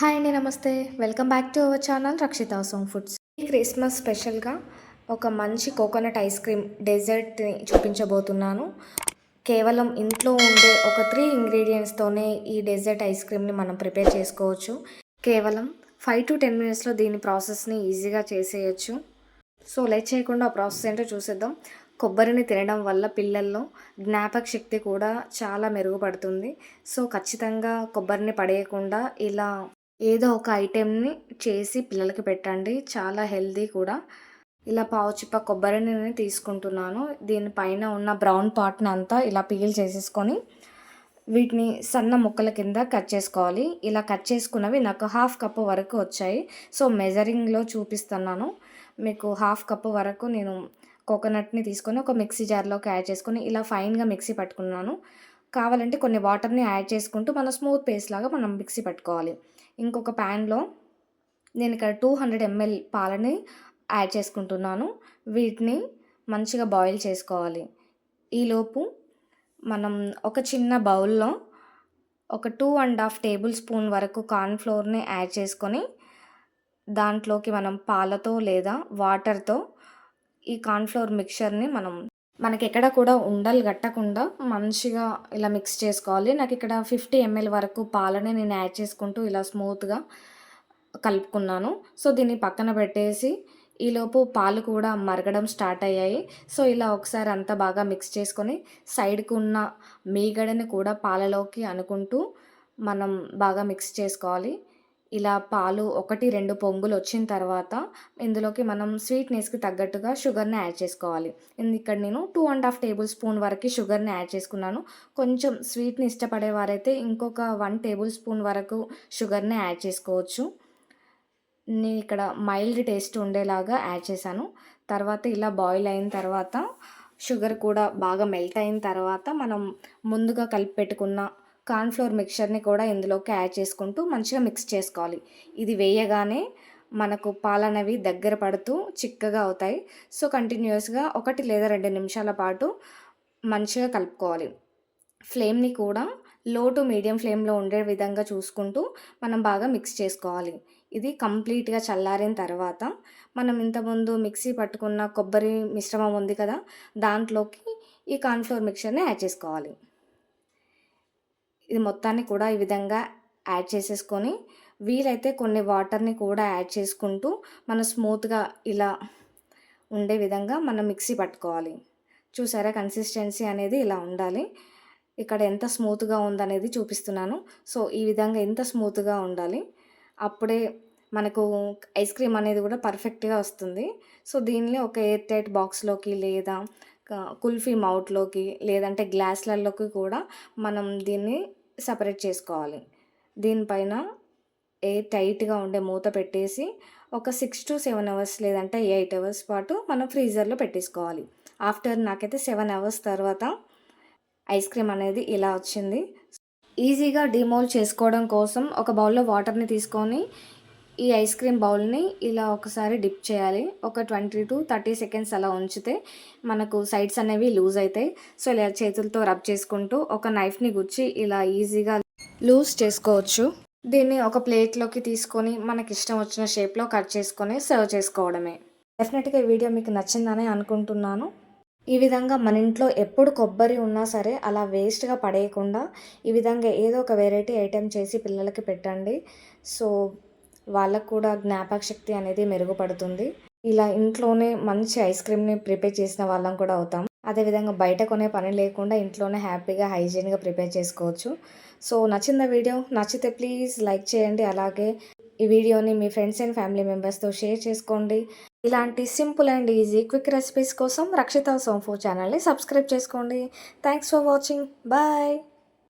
Hi అండి నమస్తే. Welcome back to our channel Rakshitha song foods. ఈ క్రిస్మస్ స్పెషల్గా ఒక మంచి కోకోనట్ ఐస్ క్రీమ్ డెజర్ట్ని చూపించబోతున్నాను. కేవలం ఇంట్లో ఉండే ఒక త్రీ ఇంగ్రీడియంట్స్తోనే ఈ డెజర్ట్ ఐస్ క్రీమ్ని మనం ప్రిపేర్ చేసుకోవచ్చు. కేవలం ఫైవ్ టు టెన్ మినిట్స్లో దీని ప్రాసెస్ని ఈజీగా చేసేయచ్చు. సో లేట్ చేయకుండా ఆ ప్రాసెస్ ఏంటో చూసేద్దాం. కొబ్బరిని తినడం వల్ల పిల్లల్లో జ్ఞాపక శక్తి కూడా చాలా మెరుగుపడుతుంది. సో ఖచ్చితంగా కొబ్బరిని పడేయకుండా ఇలా ఏదో ఒక ఐటెంని చేసి పిల్లలకి పెట్టండి. చాలా హెల్దీ కూడా. ఇలా పావు చిప్ప కొబ్బరి నేను తీసుకుంటున్నాను. దీనిపైన ఉన్న బ్రౌన్ పార్ట్ని అంతా ఇలా పీల్ చేసేసుకొని వీటిని సన్న ముక్కల కింద కట్ చేసుకోవాలి. ఇలా కట్ చేసుకున్నవి నాకు హాఫ్ కప్ వరకు వచ్చాయి. సో మెజరింగ్లో చూపిస్తున్నాను. మీకు హాఫ్ కప్ వరకు నేను కోకోనట్ని తీసుకొని ఒక మిక్సీ జార్లోకి యాడ్ చేసుకొని ఇలా ఫైన్గా మిక్సీ పట్టుకున్నాను. కావాలంటే కొన్ని వాటర్ని యాడ్ చేసుకుంటూ మనం స్మూత్ పేస్ట్ లాగా మనం మిక్సీ పెట్టుకోవాలి. ఇంకొక ప్యాన్లో నేను ఇక్కడ టూ హండ్రెడ్ ఎంఎల్ పాలని యాడ్ చేసుకుంటున్నాను. వీటిని మంచిగా బాయిల్ చేసుకోవాలి. ఈలోపు మనం ఒక చిన్న బౌల్లో ఒక two and half tablespoon వరకు కార్న్ఫ్లోర్ని యాడ్ చేసుకొని దాంట్లోకి మనం పాలతో లేదా వాటర్తో ఈ కార్న్ఫ్లోర్ మిక్చర్ని మనం మనకి ఎక్కడ కూడా ఉండలు కట్టకుండా మంచిగా ఇలా మిక్స్ చేసుకోవాలి. నాకు ఇక్కడ ఫిఫ్టీ ఎంఎల్ వరకు పాలని నేను యాడ్ చేసుకుంటూ ఇలా స్మూత్గా కలుపుకున్నాను. సో దీన్ని పక్కన పెట్టేసి ఈలోపు పాలు కూడా మరగడం స్టార్ట్ అయ్యాయి. సో ఇలా ఒకసారి అంతా బాగా మిక్స్ చేసుకొని సైడ్కు ఉన్న మీగడని కూడా పాలలోకి అనుకుంటూ మనం బాగా మిక్స్ చేసుకోవాలి. ఇలా పాలు ఒకటి రెండు పొంగులు వచ్చిన తర్వాత ఇందులోకి మనం స్వీట్నెస్కి తగ్గట్టుగా షుగర్ని యాడ్ చేసుకోవాలి. ఇక్కడ నేను two and half tablespoon వరకు షుగర్ని యాడ్ చేసుకున్నాను. కొంచెం స్వీట్ని ఇష్టపడేవారైతే ఇంకొక వన్ టేబుల్ స్పూన్ వరకు షుగర్ని యాడ్ చేసుకోవచ్చు. నేను ఇక్కడ మైల్డ్ టేస్ట్ ఉండేలాగా యాడ్ చేశాను. తర్వాత ఇలా బాయిల్ అయిన తర్వాత షుగర్ కూడా బాగా మెల్ట్ అయిన తర్వాత మనం ముందుగా కలిపి పెట్టుకున్న కార్న్ఫ్లోర్ మిక్చర్ని కూడా ఇందులోకి యాడ్ చేసుకుంటూ మంచిగా మిక్స్ చేసుకోవాలి. ఇది వేయగానే మనకు పాలనవి దగ్గర పడుతూ చిక్కగా అవుతాయి. సో కంటిన్యూస్గా ఒకటి లేదా రెండు నిమిషాల పాటు మంచిగా కలుపుకోవాలి. ఫ్లేమ్ని కూడా లో టు మీడియం ఫ్లేమ్లో ఉండే విధంగా చూసుకుంటూ మనం బాగా మిక్స్ చేసుకోవాలి. ఇది కంప్లీట్గా చల్లారిన తర్వాత మనం ఇంతకుముందు మిక్సీ పట్టుకున్న కొబ్బరి మిశ్రమం ఉంది కదా దాంట్లోకి ఈ కార్న్ఫ్లోర్ మిక్చర్ని యాడ్ చేసుకోవాలి. ఇది మొత్తాన్ని కూడా ఈ విధంగా యాడ్ చేసేసుకొని వీలైతే కొన్ని వాటర్ని కూడా యాడ్ చేసుకుంటూ మనం స్మూత్గా ఇలా ఉండే విధంగా మనం మిక్సీ పట్టుకోవాలి. చూసారా? కన్సిస్టెన్సీ అనేది ఇలా ఉండాలి. ఇక్కడ ఎంత స్మూత్గా ఉందనేది చూపిస్తున్నాను. సో ఈ విధంగా ఎంత స్మూత్గా ఉండాలి. అప్పుడే మనకు ఐస్ క్రీమ్ అనేది కూడా పర్ఫెక్ట్గా వస్తుంది. సో దీనిలో ఒక ఎయిర్ టైట్ బాక్స్లోకి లేదా కుల్ఫీ మౌట్లోకి లేదంటే గ్లాస్లలోకి కూడా మనం దీన్ని సపరేట్ చేసుకోవాలి. దీనిపైన ఏ టైట్గా ఉండే మూత పెట్టేసి ఒక సిక్స్ టు సెవెన్ అవర్స్ లేదంటే ఎయిట్ అవర్స్ పాటు మనం ఫ్రీజర్లో పెట్టేసుకోవాలి. ఆఫ్టర్ నాకైతే సెవెన్ అవర్స్ తర్వాత ఐస్ క్రీమ్ అనేది ఇలా వచ్చింది. ఈజీగా డిమోల్ చేసుకోవడం కోసం ఒక బౌల్లో వాటర్ని తీసుకొని ఈ ఐస్ క్రీమ్ బౌల్ని ఇలా ఒకసారి డిప్ చేయాలి. ఒక ట్వంటీ టు థర్టీ సెకండ్స్ అలా ఉంచితే మనకు సైడ్స్ అనేవి లూజ్ అవుతాయి సో ఇలా చేతులతో రబ్ చేసుకుంటూ ఒక నైఫ్ని గుచ్చి ఇలా ఈజీగా లూజ్ చేసుకోవచ్చు. దీన్ని ఒక ప్లేట్లోకి తీసుకొని మనకి ఇష్టం వచ్చిన షేప్లో కట్ చేసుకొని సర్వ్ చేసుకోవడమే. డెఫినెట్గా ఈ వీడియో మీకు నచ్చిందని అనుకుంటున్నాను. ఈ విధంగా మన ఇంట్లో ఎప్పుడు కొబ్బరి ఉన్నా సరే అలా వేస్ట్గా పడేయకుండా ఈ విధంగా ఏదో ఒక వెరైటీ ఐటెం చేసి పిల్లలకి పెట్టండి. సో వాళ్ళకు కూడా జ్ఞాపక శక్తి అనేది మెరుగుపడుతుంది. ఇలా ఇంట్లోనే మంచి ఐస్ క్రీమ్ని ప్రిపేర్ చేసిన వాళ్ళం కూడా అవుతాం. అదేవిధంగా బయట కొనే పని లేకుండా ఇంట్లోనే హ్యాపీగా హైజీన్గా ప్రిపేర్ చేసుకోవచ్చు. సో నచ్చిన వీడియో? నచ్చితే ప్లీజ్ లైక్ చేయండి. అలాగే ఈ వీడియోని మీ ఫ్రెండ్స్ అండ్ ఫ్యామిలీ మెంబర్స్తో షేర్ చేసుకోండి. ఇలాంటి simple and easy quick recipes కోసం రక్షిత సోంఫో ఛానల్ని సబ్స్క్రైబ్ చేసుకోండి. Thanks for watching. బాయ్!